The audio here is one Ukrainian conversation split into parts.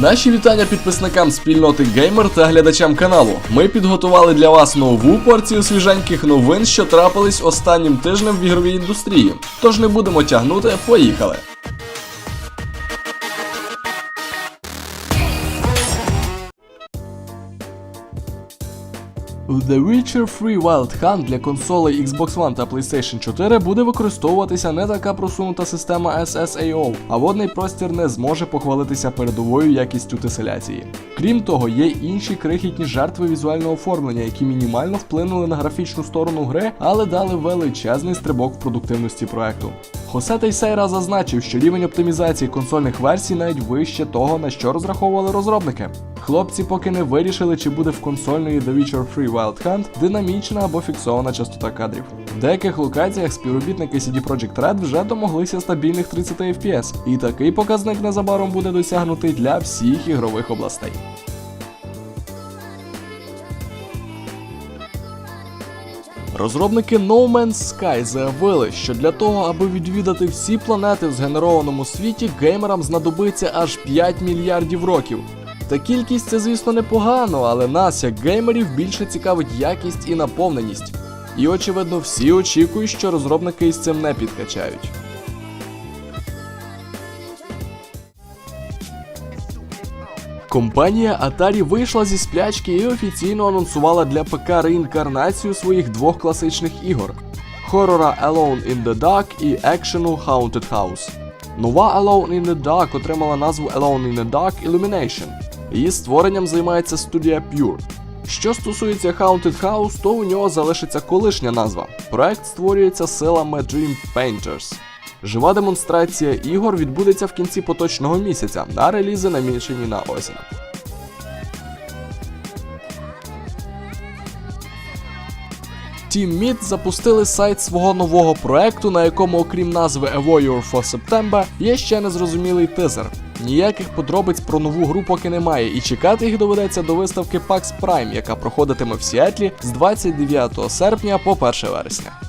Наші вітання підписникам спільноти Геймер та глядачам каналу. Ми підготували для вас нову порцію свіженьких новин, що трапились останнім тижнем в ігровій індустрії. Тож не будемо тягнути, поїхали. The Witcher 3 Wild Hunt для консолей Xbox One та PlayStation 4 буде використовуватися не така просунута система SSAO, а водний простір не зможе похвалитися передовою якістю теселяції. Крім того, є інші крихітні жертви візуального оформлення, які мінімально вплинули на графічну сторону гри, але дали величезний стрибок в продуктивності проекту. Хосе Тейсейра зазначив, що рівень оптимізації консольних версій навіть вище того, на що розраховували розробники. Хлопці поки не вирішили, чи буде в консольної The Witcher 3 Wild Hunt динамічна або фіксована частота кадрів. В деяких локаціях співробітники CD Projekt Red вже домоглися стабільних 30 FPS, і такий показник незабаром буде досягнутий для всіх ігрових областей. Розробники No Man's Sky заявили, що для того, аби відвідати всі планети в згенерованому світі, геймерам знадобиться аж 5 мільярдів років. Та кількість це, звісно, непогано, але нас, як геймерів, більше цікавить якість і наповненість. І очевидно, всі очікують, що розробники із цим не підкачають. Компанія Atari вийшла зі сплячки і офіційно анонсувала для ПК реінкарнацію своїх двох класичних ігор: хорора Alone in the Dark і екшену Haunted House. Нова Alone in the Dark отримала назву Alone in the Dark Illumination. Її створенням займається студія Pure. Що стосується Haunted House, то у нього залишиться колишня назва. Проект створюється силами Dream Painters. Жива демонстрація ігор відбудеться в кінці поточного місяця, а релізи намічені на осінь. Team Meat запустили сайт свого нового проекту, на якому, окрім назви A Warrior for September, є ще незрозумілий тизер. Ніяких подробиць про нову гру поки немає, і чекати їх доведеться до виставки PAX Prime, яка проходитиме в Сіетлі з 29 серпня по 1 вересня.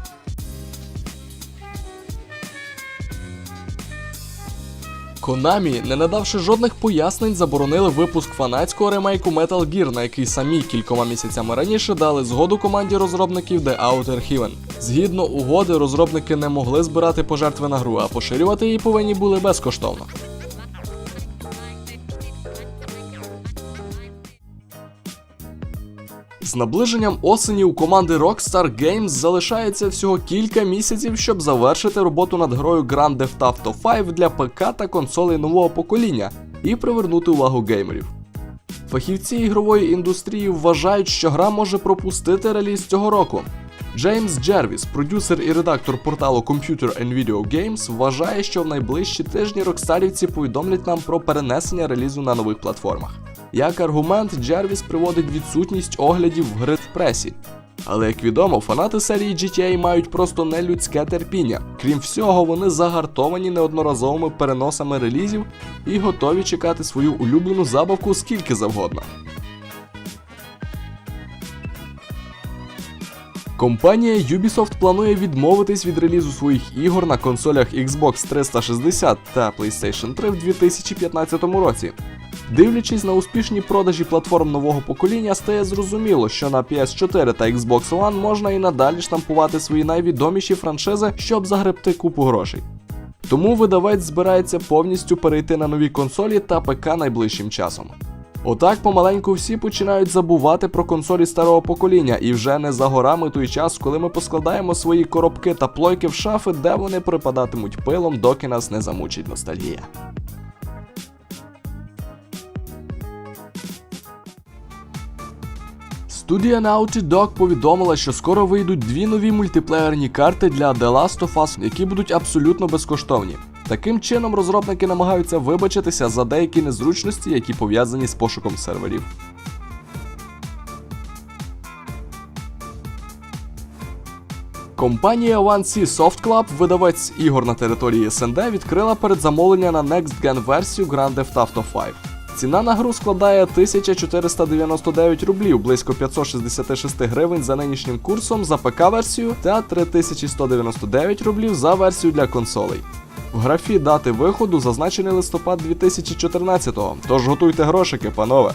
Konami, не надавши жодних пояснень, заборонили випуск фанатського ремейку Metal Gear, на який самі кількома місяцями раніше дали згоду команді розробників The Outer Heaven. Згідно угоди, розробники не могли збирати пожертви на гру, а поширювати її повинні були безкоштовно. З наближенням осені у команди Rockstar Games залишається всього кілька місяців, щоб завершити роботу над грою Grand Theft Auto 5 для ПК та консолей нового покоління і привернути увагу геймерів. Фахівці ігрової індустрії вважають, що гра може пропустити реліз цього року. Джеймс Джервіс, продюсер і редактор порталу Computer and Video Games, вважає, що в найближчі тижні рокстарівці повідомлять нам про перенесення релізу на нових платформах. Як аргумент, Джервіс приводить відсутність оглядів в гри в пресі. Але як відомо, фанати серії GTA мають просто нелюдське терпіння. Крім всього, вони загартовані неодноразовими переносами релізів і готові чекати свою улюблену забавку скільки завгодно. Компанія Ubisoft планує відмовитись від релізу своїх ігор на консолях Xbox 360 та PlayStation 3 в 2015 році. Дивлячись на успішні продажі платформ нового покоління, стає зрозуміло, що на PS4 та Xbox One можна і надалі штампувати свої найвідоміші франшизи, щоб загребти купу грошей. Тому видавець збирається повністю перейти на нові консолі та ПК найближчим часом. Отак помаленьку всі починають забувати про консолі старого покоління, і вже не за горами той час, коли ми поскладаємо свої коробки та плойки в шафи, де вони припадатимуть пилом, доки нас не замучить ностальгія. Студія Naughty Dog повідомила, що скоро вийдуть дві нові мультиплеєрні карти для The Last of Us, які будуть абсолютно безкоштовні. Таким чином, розробники намагаються вибачитися за деякі незручності, які пов'язані з пошуком серверів. Компанія 1C Soft Club, видавець ігор на території СНД, відкрила передзамовлення на Next Gen версію Grand Theft Auto 5. Ціна на гру складає 1499 рублів, близько 566 гривень за нинішнім курсом за ПК-версію та 3199 рублів за версію для консолей. В графі дати виходу зазначений листопад 2014-го, тож готуйте грошики, панове.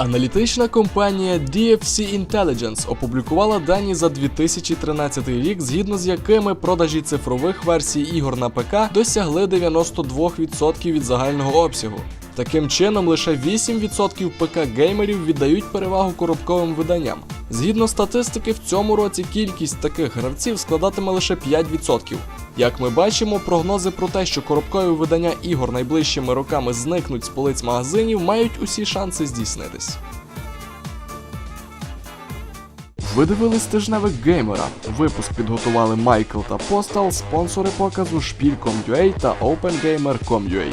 Аналітична компанія DFC Intelligence опублікувала дані за 2013 рік, згідно з якими продажі цифрових версій ігор на ПК досягли 92% від загального обсягу. Таким чином, лише 8% ПК-геймерів віддають перевагу коробковим виданням. Згідно статистики, в цьому році кількість таких гравців складатиме лише 5%. Як ми бачимо, прогнози про те, що коробкові видання ігор найближчими роками зникнуть з полиць магазинів, мають усі шанси здійснитись. Ви дивились тижневик геймера. Випуск підготували Майкл та Постал, спонсори показу Шпіль.com.ua та OpenGamer.com.ua.